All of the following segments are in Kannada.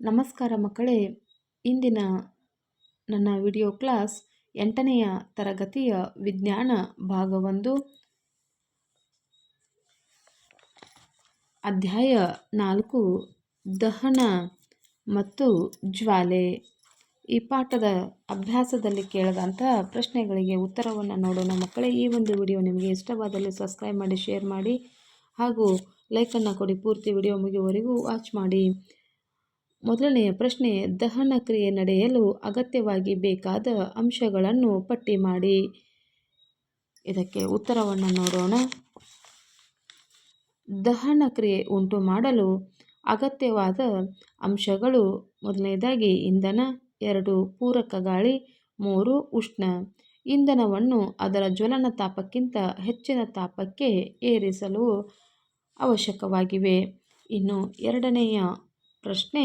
ನಮಸ್ಕಾರ ಮಕ್ಕಳೇ, ಇಂದಿನ ನನ್ನ ವಿಡಿಯೋ ಕ್ಲಾಸ್ ಎಂಟನೆಯ ತರಗತಿಯ ವಿಜ್ಞಾನ ಭಾಗ ಒಂದು ಅಧ್ಯಾಯ ನಾಲ್ಕು, ದಹನ ಮತ್ತು ಜ್ವಾಲೆ. ಈ ಪಾಠದ ಅಭ್ಯಾಸದಲ್ಲಿ ಕೇಳಿದಂಥ ಪ್ರಶ್ನೆಗಳಿಗೆ ಉತ್ತರವನ್ನು ನೋಡೋಣ ಮಕ್ಕಳೇ. ಈ ಒಂದು ವಿಡಿಯೋ ನಿಮಗೆ ಇಷ್ಟವಾದಲ್ಲಿ ಸಬ್ಸ್ಕ್ರೈಬ್ ಮಾಡಿ ಶೇರ್ ಮಾಡಿ ಹಾಗೂ ಲೈಕನ್ನು ಕೊಡಿ. ಪೂರ್ತಿ ವಿಡಿಯೋ ಮುಗಿಯುವವರೆಗೂ ವಾಚ್ ಮಾಡಿ. ಮೊದಲನೆಯ ಪ್ರಶ್ನೆ, ದಹನ ಕ್ರಿಯೆ ನಡೆಯಲು ಅಗತ್ಯವಾಗಿ ಬೇಕಾದ ಅಂಶಗಳನ್ನು ಪಟ್ಟಿ ಮಾಡಿ. ಇದಕ್ಕೆ ಉತ್ತರವನ್ನು ನೋಡೋಣ. ದಹನ ಕ್ರಿಯೆ ಉಂಟು ಮಾಡಲು ಅಗತ್ಯವಾದ ಅಂಶಗಳು. ಮೊದಲನೇದಾಗಿ, ಇಂಧನ, ಎರಡು, ಪೂರಕ ಗಾಳಿ, ಮೂರು, ಉಷ್ಣ. ಇಂಧನವನ್ನು ಅದರ ಜ್ವಲನ ತಾಪಕ್ಕಿಂತ ಹೆಚ್ಚಿನ ತಾಪಕ್ಕೆ ಏರಿಸಲು ಅವಶ್ಯಕವಾಗಿವೆ. ಇನ್ನು ಎರಡನೆಯ ಪ್ರಶ್ನೆ,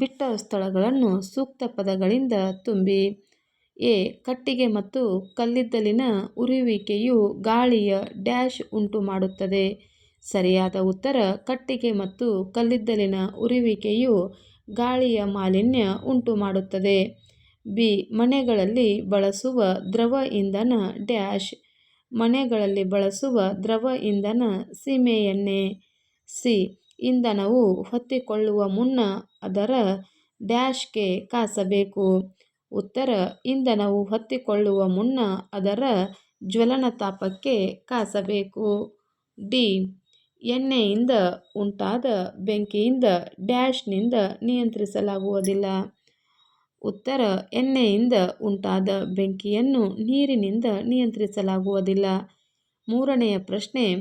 ಬಿಟ್ಟ ಸ್ಥಳಗಳನ್ನು ಸೂಕ್ತ ಪದಗಳಿಂದ ತುಂಬಿ, ಎ, ಕಟ್ಟಿಗೆ ಮತ್ತು ಕಲ್ಲಿದ್ದಲಿನ ಉರಿಯುವಿಕೆಯು ಗಾಳಿಯ ಡ್ಯಾಶ್ ಉಂಟು ಮಾಡುತ್ತದೆ. ಸರಿಯಾದ ಉತ್ತರ, ಕಟ್ಟಿಗೆ ಮತ್ತು ಕಲ್ಲಿದ್ದಲಿನ ಉರಿಯುವಿಕೆಯು ಗಾಳಿಯ ಮಾಲಿನ್ಯ ಉಂಟು ಮಾಡುತ್ತದೆ. ಬಿ, ಮನೆಗಳಲ್ಲಿ ಬಳಸುವ ದ್ರವ ಇಂಧನ ಡ್ಯಾಶ್ ಮನೆಗಳಲ್ಲಿ ಬಳಸುವ ದ್ರವ ಇಂಧನ ಸೀಮೆಎಣ್ಣೆ ಸಿ ಇಂಧನವು ಹೊತ್ತಿಕೊಳ್ಳುವ ಮುನ್ನ ಅದರ ಡ್ಯಾಶ್ಗೆ ಕಾಸಬೇಕು. ಉತ್ತರ, ಇಂಧನವು ಹೊತ್ತಿಕೊಳ್ಳುವ ಮುನ್ನ ಅದರ ಜ್ವಲನ ತಾಪಕ್ಕೆ ಕಾಸಬೇಕು. ಡಿ, ಎಣ್ಣೆಯಿಂದ ಉಂಟಾದ ಬೆಂಕಿಯಿಂದ ಡ್ಯಾಶ್ನಿಂದ ನಿಯಂತ್ರಿಸಲಾಗುವುದಿಲ್ಲ. ಉತ್ತರ ಎಣ್ಣೆಯಿಂದ ಉಂಟಾದ ಬೆಂಕಿಯನ್ನು ನೀರಿನಿಂದ ನಿಯಂತ್ರಿಸಲಾಗುವುದಿಲ್ಲ. ಮೂರನೆಯ ಪ್ರಶ್ನೆ,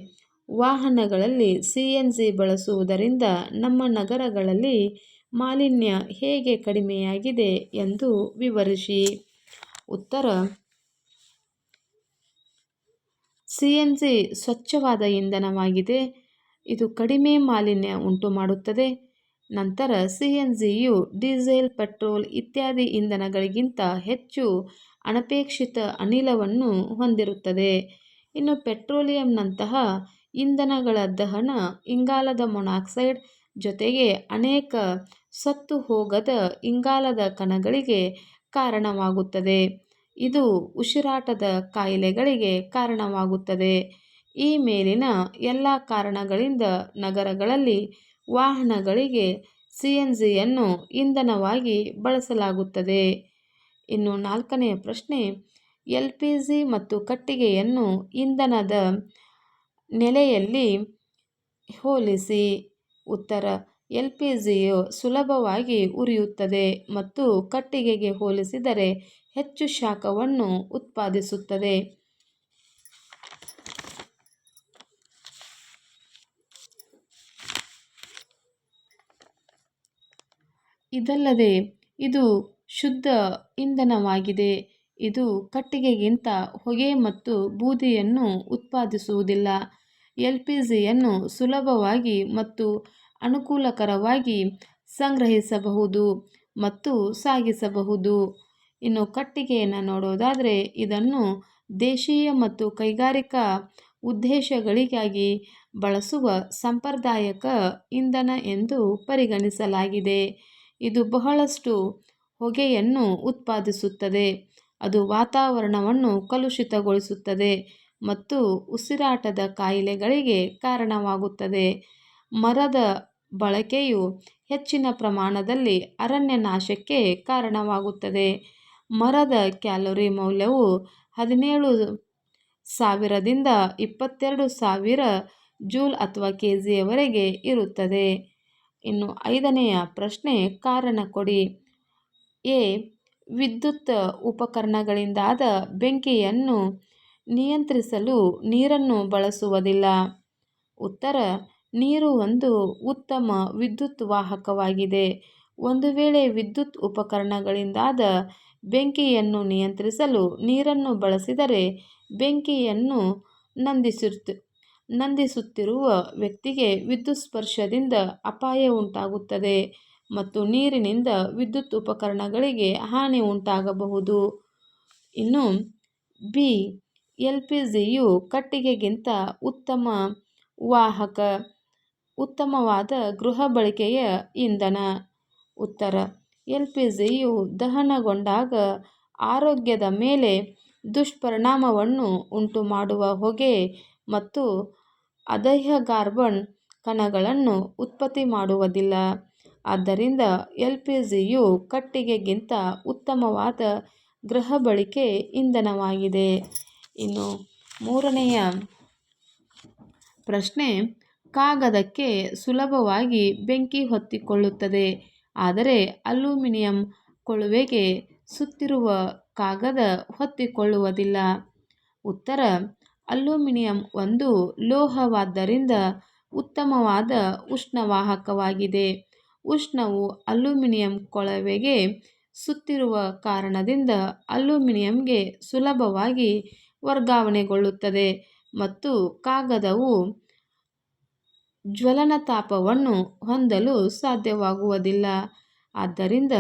ವಾಹನಗಳಲ್ಲಿ ಸಿ ಎನ್ ಜಿ ಬಳಸುವುದರಿಂದ ನಮ್ಮ ನಗರಗಳಲ್ಲಿ ಮಾಲಿನ್ಯ ಹೇಗೆ ಕಡಿಮೆಯಾಗಿದೆ ಎಂದು ವಿವರಿಸಿ. ಉತ್ತರ, ಸಿ ಎನ್ ಜಿ ಸ್ವಚ್ಛವಾದ ಇಂಧನವಾಗಿದೆ. ಇದು ಕಡಿಮೆ ಮಾಲಿನ್ಯ ಉಂಟು ಮಾಡುತ್ತದೆ ನಂತರ ಸಿ ಎನ್ ಡೀಸೆಲ್, ಪೆಟ್ರೋಲ್ ಇತ್ಯಾದಿ ಇಂಧನಗಳಿಗಿಂತ ಹೆಚ್ಚು ಅನಪೇಕ್ಷಿತ ಅನಿಲವನ್ನು ಹೊಂದಿರುತ್ತದೆ. ಇನ್ನು ಪೆಟ್ರೋಲಿಯಂನಂತಹ ಇಂಧನಗಳ ದಹನ ಇಂಗಾಲದ ಮೊನಾಕ್ಸೈಡ್ ಜೊತೆಗೆ ಅನೇಕ ಸತ್ತು ಹೋಗದ ಇಂಗಾಲದ ಕಣಗಳಿಗೆ ಕಾರಣವಾಗುತ್ತದೆ. ಇದು ಉಸಿರಾಟದ ಕಾಯಿಲೆಗಳಿಗೆ ಕಾರಣವಾಗುತ್ತದೆ. ಈ ಮೇಲಿನ ಎಲ್ಲ ಕಾರಣಗಳಿಂದ ನಗರಗಳಲ್ಲಿ ವಾಹನಗಳಿಗೆ ಸಿ ಎನ್ ಜಿಯನ್ನು ಇಂಧನವಾಗಿ ಬಳಸಲಾಗುತ್ತದೆ. ಇನ್ನು ನಾಲ್ಕನೆಯ ಪ್ರಶ್ನೆ, ಎಲ್ ಪಿ ಜಿ ಮತ್ತು ಕಟ್ಟಿಗೆಯನ್ನು ಇಂಧನದ ನೆಲೆಯಲ್ಲಿ ಹೋಲಿಸಿ. ಉತ್ತರ, ಎಲ್ ಪಿ ಜಿಯು ಸುಲಭವಾಗಿ ಉರಿಯುತ್ತದೆ ಮತ್ತು ಕಟ್ಟಿಗೆಗೆ ಹೋಲಿಸಿದರೆ ಹೆಚ್ಚು ಶಾಖವನ್ನು ಉತ್ಪಾದಿಸುತ್ತದೆ. ಇದಲ್ಲದೆ ಇದು ಶುದ್ಧ ಇಂಧನವಾಗಿದೆ. ಇದು ಕಟ್ಟಿಗೆಗಿಂತ ಹೊಗೆ ಮತ್ತು ಬೂದಿಯನ್ನು ಉತ್ಪಾದಿಸುವುದಿಲ್ಲ. ಎಲ್ ಪಿ ಜಿಯನ್ನು ಸುಲಭವಾಗಿ ಮತ್ತು ಅನುಕೂಲಕರವಾಗಿ ಸಂಗ್ರಹಿಸಬಹುದು ಮತ್ತು ಸಾಗಿಸಬಹುದು. ಇನ್ನು ಕಟ್ಟಿಗೆಯನ್ನು ನೋಡೋದಾದರೆ ಇದನ್ನು ದೇಶೀಯ ಮತ್ತು ಕೈಗಾರಿಕಾ ಉದ್ದೇಶಗಳಿಗಾಗಿ ಬಳಸುವ ಸಾಂಪ್ರದಾಯಿಕ ಇಂಧನ ಎಂದು ಪರಿಗಣಿಸಲಾಗಿದೆ. ಇದು ಬಹಳಷ್ಟು ಹೊಗೆಯನ್ನು ಉತ್ಪಾದಿಸುತ್ತದೆ. ಅದು ವಾತಾವರಣವನ್ನು ಕಲುಷಿತಗೊಳಿಸುತ್ತದೆ ಮತ್ತು ಉಸಿರಾಟದ ಕಾಯಿಲೆಗಳಿಗೆ ಕಾರಣವಾಗುತ್ತದೆ. ಮರದ ಬಳಕೆಯು ಹೆಚ್ಚಿನ ಪ್ರಮಾಣದಲ್ಲಿ ಅರಣ್ಯ ನಾಶಕ್ಕೆ ಕಾರಣವಾಗುತ್ತದೆ. ಮರದ ಕ್ಯಾಲೋರಿ ಮೌಲ್ಯವು ಹದಿನೇಳು ಸಾವಿರದಿಂದ ಇಪ್ಪತ್ತೆರಡು ಸಾವಿರ ಜೂಲ್ ಅಥವಾ ಕೆ ಜಿಯವರೆಗೆ ಇರುತ್ತದೆ. ಇನ್ನು ಐದನೆಯ ಪ್ರಶ್ನೆ, ಕಾರಣ ಕೊಡಿ. ಎ, ವಿದ್ಯುತ್ ಉಪಕರಣಗಳಿಂದಾದ ಬೆಂಕಿಯನ್ನು ನಿಯಂತ್ರಿಸಲು ನೀರನ್ನು ಬಳಸುವುದಿಲ್ಲ. ಉತ್ತರ, ನೀರು ಒಂದು ಉತ್ತಮ ವಿದ್ಯುತ್ ವಾಹಕವಾಗಿದೆ. ಒಂದು ವೇಳೆ ವಿದ್ಯುತ್ ಉಪಕರಣಗಳಿಂದಾದ ಬೆಂಕಿಯನ್ನು ನಿಯಂತ್ರಿಸಲು ನೀರನ್ನು ಬಳಸಿದರೆ ಬೆಂಕಿಯನ್ನು ನಂದಿಸುತ್ತ. ನಂದಿಸುತ್ತಿರುವ ವ್ಯಕ್ತಿಗೆ ವಿದ್ಯುತ್ ಸ್ಪರ್ಶದಿಂದ ಅಪಾಯ ಉಂಟಾಗುತ್ತದೆ ಮತ್ತು ನೀರಿನಿಂದ ವಿದ್ಯುತ್ ಉಪಕರಣಗಳಿಗೆ ಹಾನಿ ಉಂಟಾಗಬಹುದು. ಇನ್ನು ಬಿ ಎಲ್ ಪಿ ಜಿಯು ಕಟ್ಟಿಗೆಗಿಂತ ಉತ್ತಮ ವಾಹಕ, ಉತ್ತಮವಾದ ಗೃಹ ಬಳಕೆಯ ಇಂಧನ. ಉತ್ತರ ಎಲ್ ಪಿ ಜಿಯು ದಹನಗೊಂಡಾಗ ಆರೋಗ್ಯದ ಮೇಲೆ ದುಷ್ಪರಿಣಾಮವನ್ನು ಉಂಟುಮಾಡುವ ಹೊಗೆ ಮತ್ತು ಅಸಹ್ಯ ಕಾರ್ಬನ್ ಕಣಗಳನ್ನು ಉತ್ಪತ್ತಿ ಮಾಡುವುದಿಲ್ಲ. ಆದ್ದರಿಂದ ಎಲ್ ಪಿ ಜಿಯು ಕಟ್ಟಿಗೆಗಿಂತ ಉತ್ತಮವಾದ ಗೃಹ ಬಳಕೆ ಇಂಧನವಾಗಿದೆ. ಇನ್ನು ಮೂರನೆಯ ಪ್ರಶ್ನೆ, ಕಾಗದಕ್ಕೆ ಸುಲಭವಾಗಿ ಬೆಂಕಿ ಹೊತ್ತಿಕೊಳ್ಳುತ್ತದೆ, ಆದರೆ ಅಲ್ಯೂಮಿನಿಯಂ ಕೊಳುವೆಗೆ ಸುತ್ತಿರುವ ಕಾಗದ ಹೊತ್ತಿಕೊಳ್ಳುವುದಿಲ್ಲ. ಉತ್ತರ ಅಲ್ಯೂಮಿನಿಯಂ ಒಂದು ಲೋಹವಾದ್ದರಿಂದ ಉತ್ತಮವಾದ ಉಷ್ಣವಾಹಕವಾಗಿದೆ. ಉಷ್ಣವು ಅಲ್ಯೂಮಿನಿಯಂ ಕೊಳವೆಗೆ ಸುತ್ತಿರುವ ಕಾರಣದಿಂದ ಅಲ್ಯೂಮಿನಿಯಂಗೆ ಸುಲಭವಾಗಿ ವರ್ಗಾವಣೆಗೊಳ್ಳುತ್ತದೆ ಮತ್ತು ಕಾಗದವು ಜ್ವಲನತಾಪವನ್ನು ಹೊಂದಲು ಸಾಧ್ಯವಾಗುವುದಿಲ್ಲ. ಆದ್ದರಿಂದ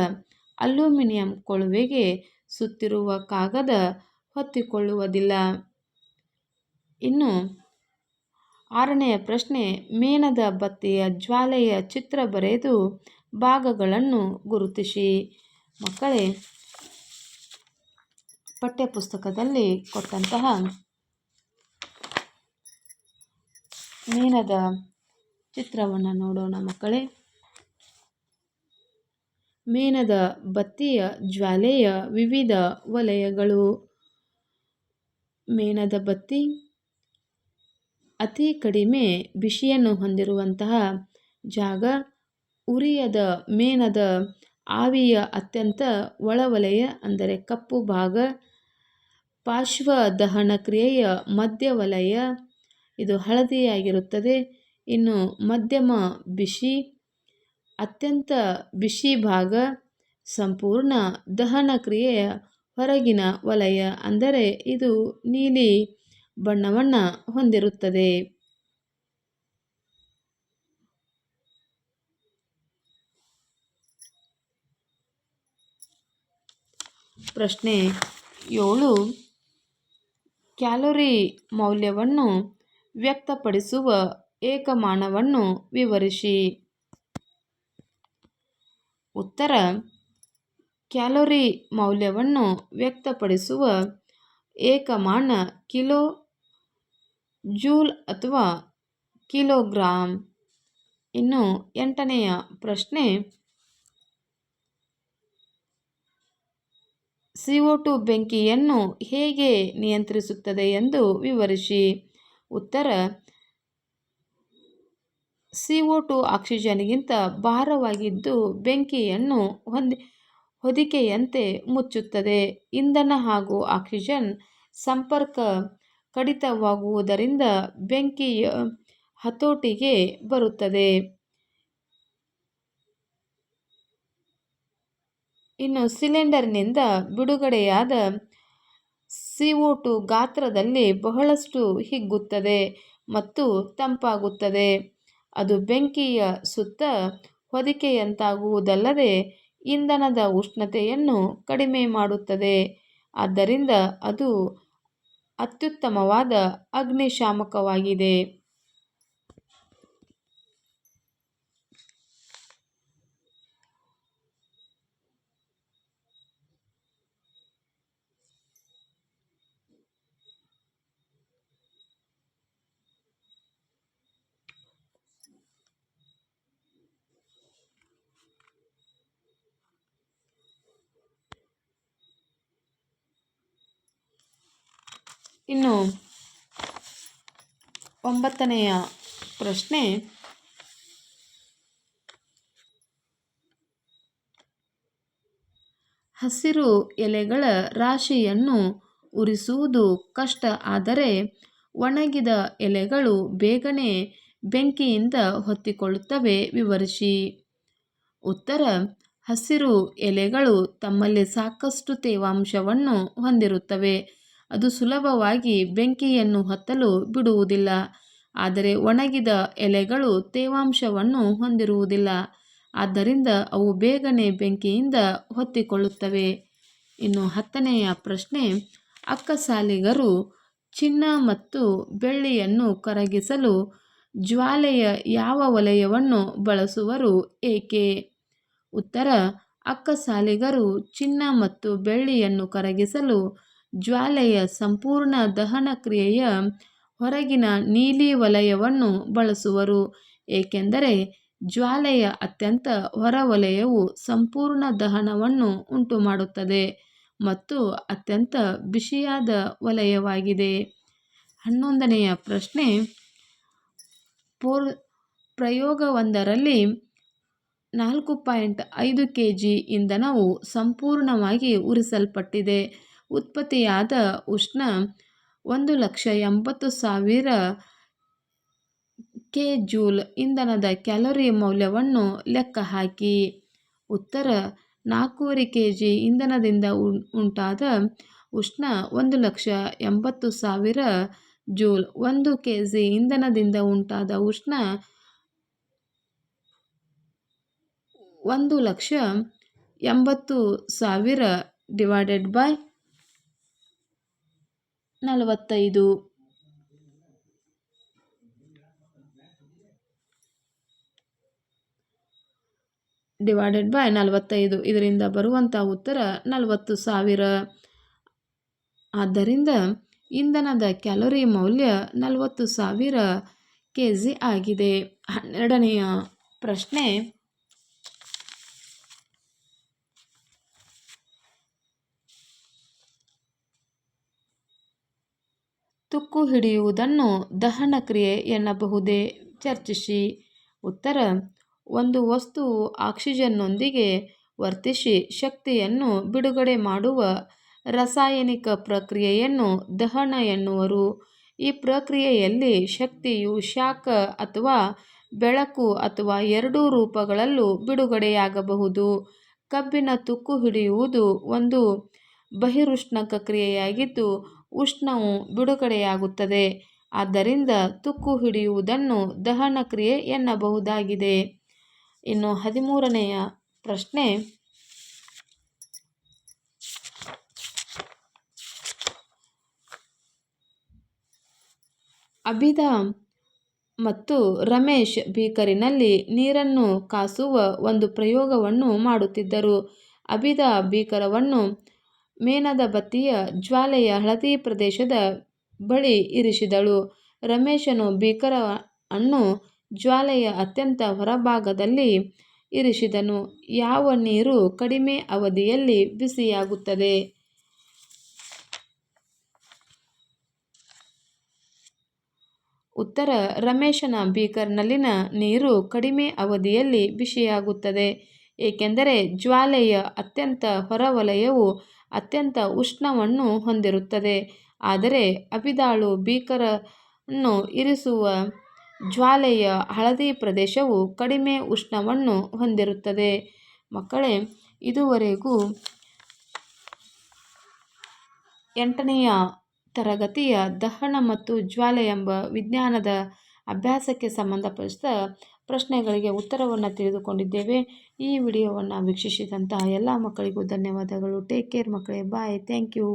ಅಲ್ಯೂಮಿನಿಯಂ ಕೊಳವೆಗೆ ಸುತ್ತಿರುವ ಕಾಗದ ಹೊತ್ತಿಕೊಳ್ಳುವುದಿಲ್ಲ. ಇನ್ನು ಆರನೆಯ ಪ್ರಶ್ನೆ ಮೇಣದ ಬತ್ತಿಯ ಜ್ವಾಲೆಯ ಚಿತ್ರ ಬರೆದು ಭಾಗಗಳನ್ನು ಗುರುತಿಸಿ. ಮಕ್ಕಳೇ, ಪಠ್ಯಪುಸ್ತಕದಲ್ಲಿ ಕೊಟ್ಟಂತಹ ಮೇಣದ ಚಿತ್ರವನ್ನು ನೋಡೋಣ ಮಕ್ಕಳೇ. ಮೇಣದ ಬತ್ತಿಯ ಜ್ವಾಲೆಯ ವಿವಿಧ ವಲಯಗಳು. ಮೇಣದ ಬತ್ತಿ ಅತಿ ಕಡಿಮೆ ಬಿಸಿಯನ್ನು ಹೊಂದಿರುವಂತಹ ಜಾಗ ಉರಿಯದ ಮೇಣದ ಆವಿಯ ಅತ್ಯಂತ ಒಳವಲಯ ಅಂದರೆ ಕಪ್ಪು ಭಾಗ ಪಾರ್ಶ್ವ ದಹನ ಕ್ರಿಯೆಯ ಮಧ್ಯ ವಲಯ ಇದು ಹಳದಿಯಾಗಿರುತ್ತದೆ. ಇನ್ನು ಮಧ್ಯಮ ಬಿಸಿ, ಅತ್ಯಂತ ಬಿಸಿ ಭಾಗ, ಸಂಪೂರ್ಣ ದಹನ ಕ್ರಿಯೆಯ ಹೊರಗಿನ ವಲಯ ಅಂದರೆ ಇದು ನೀಲಿ ಬಣ್ಣವನ್ನು ಹೊಂದಿರುತ್ತದೆ. ಪ್ರಶ್ನೆ ಏಳು. ಕ್ಯಾಲೋರಿ ಮೌಲ್ಯವನ್ನು ವ್ಯಕ್ತಪಡಿಸುವ ಏಕಮಾನವನ್ನು ವಿವರಿಸಿ. ಉತ್ತರ. ಕ್ಯಾಲೋರಿ ಮೌಲ್ಯವನ್ನು ವ್ಯಕ್ತಪಡಿಸುವ ಏಕಮಾನ ಕಿಲೋ ಜೂಲ್ ಅಥವಾ ಕಿಲೋಗ್ರಾಮ್ ಇನ್ನು ಎಂಟನೆಯ ಪ್ರಶ್ನೆ, ಸಿ ಒ ಟು ಬೆಂಕಿಯನ್ನು ಹೇಗೆ ನಿಯಂತ್ರಿಸುತ್ತದೆ ಎಂದು ವಿವರಿಸಿ. ಉತ್ತರ, ಸಿ ಒ ಟು ಆಕ್ಸಿಜನ್ಗಿಂತ ಭಾರವಾಗಿದ್ದು ಬೆಂಕಿಯನ್ನು ಹೊಂದಿ, ಹೊದಿಕೆಯಂತೆ ಮುಚ್ಚುತ್ತದೆ. ಇಂಧನ ಹಾಗೂ ಆಕ್ಸಿಜನ್ ಸಂಪರ್ಕ ಕಡಿತವಾಗುವುದರಿಂದ ಬೆಂಕಿಯ ಹತೋಟಿಗೆ ಬರುತ್ತದೆ. ಇನ್ನು ಸಿಲಿಂಡರ್ನಿಂದ ಬಿಡುಗಡೆಯಾದ ಸಿಒ ಟು ಗಾತ್ರದಲ್ಲಿ ಬಹಳಷ್ಟು ಹಿಗ್ಗುತ್ತದೆ ಮತ್ತು ತಂಪಾಗುತ್ತದೆ. ಅದು ಬೆಂಕಿಯ ಸುತ್ತ ಹೊದಿಕೆಯಂತಾಗುವುದಲ್ಲದೆ ಇಂಧನದ ಉಷ್ಣತೆಯನ್ನು ಕಡಿಮೆ ಮಾಡುತ್ತದೆ. ಆದ್ದರಿಂದ ಅದು ಅತ್ಯುತ್ತಮವಾದ ಅಗ್ನಿಶಾಮಕವಾಗಿದೆ. ಇನ್ನು ಒಂಬತ್ತನೆಯ ಪ್ರಶ್ನೆ. ಹಸಿರು ಎಲೆಗಳ ರಾಶಿಯನ್ನು ಉರಿಸುವುದು ಕಷ್ಟ, ಆದರೆ ಒಣಗಿದ ಎಲೆಗಳು ಬೇಗನೆ ಬೆಂಕಿಯಿಂದ ಹೊತ್ತಿಕೊಳ್ಳುತ್ತವೆ. ವಿವರಿಸಿ. ಉತ್ತರ. ಹಸಿರು ಎಲೆಗಳು ತಮ್ಮಲ್ಲಿ ಸಾಕಷ್ಟು ತೇವಾಂಶವನ್ನು ಹೊಂದಿರುತ್ತವೆ. ಅದು ಸುಲಭವಾಗಿ ಬೆಂಕಿಯನ್ನು ಹತ್ತಲು ಬಿಡುವುದಿಲ್ಲ. ಆದರೆ ಒಣಗಿದ ಎಲೆಗಳು ತೇವಾಂಶವನ್ನು ಹೊಂದಿರುವುದಿಲ್ಲ. ಆದ್ದರಿಂದ ಅವು ಬೇಗನೆ ಬೆಂಕಿಯಿಂದ ಹೊತ್ತಿಕೊಳ್ಳುತ್ತವೆ. ಇನ್ನು ಹತ್ತನೆಯ ಪ್ರಶ್ನೆ, ಅಕ್ಕಸಾಲಿಗರು ಚಿನ್ನ ಮತ್ತು ಬೆಳ್ಳಿಯನ್ನು ಕರಗಿಸಲು ಜ್ವಾಲೆಯ ಯಾವ ವಲಯವನ್ನು ಬಳಸುವರು ಏಕೆ? ಉತ್ತರ, ಅಕ್ಕಸಾಲಿಗರು ಚಿನ್ನ ಮತ್ತು ಬೆಳ್ಳಿಯನ್ನು ಕರಗಿಸಲು ಜ್ವಾಲೆಯ ಸಂಪೂರ್ಣ ದಹನ ಕ್ರಿಯೆಯ ಹೊರಗಿನ ನೀಲಿ ವಲಯವನ್ನು ಬಳಸುವರು. ಏಕೆಂದರೆ ಜ್ವಾಲೆಯ ಅತ್ಯಂತ ಹೊರವಲಯವು ಸಂಪೂರ್ಣ ದಹನವನ್ನು ಉಂಟುಮಾಡುತ್ತದೆ ಮತ್ತು ಅತ್ಯಂತ ಬಿಸಿಯಾದ ವಲಯವಾಗಿದೆ. ಹನ್ನೊಂದನೆಯ ಪ್ರಶ್ನೆ, ಪೋರ್, ಪ್ರಯೋಗವೊಂದರಲ್ಲಿ ನಾಲ್ಕು ಪಾಯಿಂಟ್ ಐದು ಕೆ ಜಿ ಇಂಧನವು ಸಂಪೂರ್ಣವಾಗಿ ಉರಿಸಲ್ಪಟ್ಟಿದೆ. ಉತ್ಪತ್ತಿಯಾದ ಉಷ್ಣ ಒಂದು ಲಕ್ಷ ಎಂಬತ್ತು ಸಾವಿರ ಕೆ ಜೂಲ್ ಇಂಧನದ ಕ್ಯಾಲೋರಿ ಮೌಲ್ಯವನ್ನು ಲೆಕ್ಕ ಹಾಕಿ. ಉತ್ತರ, ನಾಲ್ಕೂವರೆ ಕೆ ಜಿ ಇಂಧನದಿಂದ ಉಂಟಾದ ಉಷ್ಣ ಒಂದು ಲಕ್ಷ ಎಂಬತ್ತು ಸಾವಿರ ಜೂಲ್. ಒಂದು ಕೆ ಜಿ ಇಂಧನದಿಂದ ಉಂಟಾದ ಉಷ್ಣ ಒಂದು ಲಕ್ಷ ಎಂಬತ್ತು ಸಾವಿರ ಡಿವೈಡೆಡ್ ಬೈ ನಲವತ್ತೈದು. ಡಿವೈಡೆಡ್ ಬೈ ನಲವತ್ತೈದು. ಇದರಿಂದ ಬರುವಂಥ ಉತ್ತರ ನಲವತ್ತು ಸಾವಿರ. ಆದ್ದರಿಂದ ಇಂಧನದ ಕ್ಯಾಲೋರಿ ಮೌಲ್ಯ ನಲವತ್ತು ಸಾವಿರ ಕೆ ಜಿ ಆಗಿದೆ. ಹನ್ನೆರಡನೆಯ ಪ್ರಶ್ನೆ ತುಕ್ಕು ಹಿಡಿಯುವುದನ್ನು ದಹನ ಕ್ರಿಯೆ ಎನ್ನಬಹುದೇ? ಚರ್ಚಿಸಿ. ಉತ್ತರ. ಒಂದು ವಸ್ತುವು ಆಕ್ಸಿಜನ್ನೊಂದಿಗೆ ವರ್ತಿಸಿ ಶಕ್ತಿಯನ್ನು ಬಿಡುಗಡೆ ಮಾಡುವ ರಾಸಾಯನಿಕ ಪ್ರಕ್ರಿಯೆಯನ್ನು ದಹನ ಎನ್ನುವರು. ಈ ಪ್ರಕ್ರಿಯೆಯಲ್ಲಿ ಶಕ್ತಿಯು ಶಾಖ ಅಥವಾ ಬೆಳಕು ಅಥವಾ ಎರಡೂ ರೂಪಗಳಲ್ಲೂ ಬಿಡುಗಡೆಯಾಗಬಹುದು. ಕಬ್ಬಿನ ತುಕ್ಕು ಹಿಡಿಯುವುದು ಒಂದು ಬಹಿರುಷ್ಣಕ ಕ್ರಿಯೆಯಾಗಿದ್ದು ಉಷ್ಣವು ಬಿಡುಗಡೆಯಾಗುತ್ತದೆ. ಆದ್ದರಿಂದ ತುಕ್ಕು ಹಿಡಿಯುವುದನ್ನು ದಹನ ಕ್ರಿಯೆ ಎನ್ನಬಹುದಾಗಿದೆ. ಇನ್ನು ಹದಿಮೂರನೆಯ ಪ್ರಶ್ನೆ. ಅಭಿದ ಮತ್ತು ರಮೇಶ್ ಬೀಕರಿನಲ್ಲಿ ನೀರನ್ನು ಕಾಸುವ ಒಂದು ಪ್ರಯೋಗವನ್ನು ಮಾಡುತ್ತಿದ್ದರು. ಅಭಿದ ಬೀಕರವನ್ನು ಮೇಣದ ಬತ್ತಿಯ ಜ್ವಾಲೆಯ ಹಳದಿ ಪ್ರದೇಶದ ಬಳಿ ಇರಿಸಿದಳು. ರಮೇಶನು ಭೀಕರ ಅನ್ನು ಜ್ವಾಲೆಯ ಅತ್ಯಂತ ಹೊರಭಾಗದಲ್ಲಿ ಇರಿಸಿದನು. ಯಾವ ನೀರು ಕಡಿಮೆ ಅವಧಿಯಲ್ಲಿ ಬಿಸಿಯಾಗುತ್ತದೆ? ಉತ್ತರ, ರಮೇಶನ ಬೀಕರ್ನಲ್ಲಿನ ನೀರು ಕಡಿಮೆ ಅವಧಿಯಲ್ಲಿ ಬಿಸಿಯಾಗುತ್ತದೆ, ಏಕೆಂದರೆ ಜ್ವಾಲೆಯ ಅತ್ಯಂತ ಹೊರವಲಯವು ಅತ್ಯಂತ ಉಷ್ಣವನ್ನು ಹೊಂದಿರುತ್ತದೆ. ಆದರೆ ಅಬಿದಾಳು ಬೀಕರನ್ನು ಇರಿಸುವ ಜ್ವಾಲೆಯ ಹಳದಿ ಪ್ರದೇಶವು ಕಡಿಮೆ ಉಷ್ಣವನ್ನು ಹೊಂದಿರುತ್ತದೆ. ಮಕ್ಕಳೇ, ಇದುವರೆಗೂ ಎಂಟನೆಯ ತರಗತಿಯ ದಹನ ಮತ್ತು ಜ್ವಾಲೆ ಎಂಬ ವಿಜ್ಞಾನದ ಅಭ್ಯಾಸಕ್ಕೆ ಸಂಬಂಧಪಟ್ಟ ಪ್ರಶ್ನೆಗಳಿಗೆ ಉತ್ತರವನ್ನು ತಿಳಿದುಕೊಂಡಿದ್ದೇವೆ. ಈ ವಿಡಿಯೋವನ್ನು ವೀಕ್ಷಿಸಿದಂತಹ ಎಲ್ಲ ಮಕ್ಕಳಿಗೂ ಧನ್ಯವಾದಗಳು. ಟೇಕ್ ಕೇರ್ ಮಕ್ಕಳೇ. Bye thank you